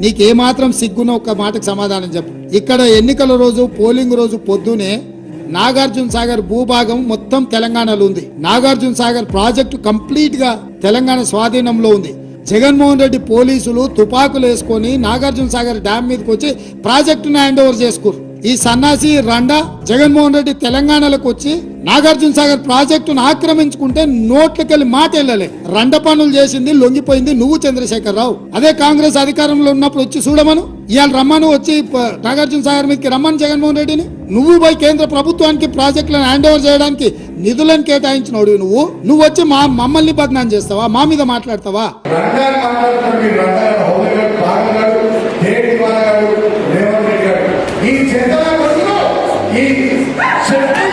నీకేమాత్రం సిగ్గున ఒక్క మాటకు సమాధానం చెప్పు. ఇక్కడ ఎన్నికల రోజు పోలింగ్ రోజు పొద్దునే నాగార్జున సాగర్ భూభాగం మొత్తం తెలంగాణలో ఉంది. నాగార్జున సాగర్ ప్రాజెక్టు కంప్లీట్గా తెలంగాణ స్వాధీనంలో ఉంది. జగన్మోహన్ రెడ్డి పోలీసులు తుపాకులు వేసుకొని నాగార్జున సాగర్ డ్యామ్ మీదకి వచ్చి ప్రాజెక్టును హ్యాండ్ ఓవర్ చేసుకోరు ఈ సన్నాసి రండా జగన్మోహన్ రెడ్డి తెలంగాణలోకి వచ్చి నాగార్జున సాగర్ ప్రాజెక్టును ఆక్రమించుకుంటే నోట్లకెళ్ళి మాట వెళ్ళలే రండ పనులు చేసింది లొంగిపోయింది నువ్వు చంద్రశేఖర్ రావు అదే కాంగ్రెస్ అధికారంలో ఉన్నప్పుడు వచ్చి చూడమను. ఇవాళ రమ్మను వచ్చి నాగార్జున సాగర్ మీదకి రమ్మను జగన్మోహన్ రెడ్డిని. నువ్వు పోయి కేంద్ర ప్రభుత్వానికి ప్రాజెక్టులను హ్యాండ్ ఓవర్ చేయడానికి నిధులను కేటాయించినోడు నువ్వు. నువ్వు వచ్చి మా మమ్మల్ని బదనాం చేస్తావా? మా మీద మాట్లాడతావా? He's.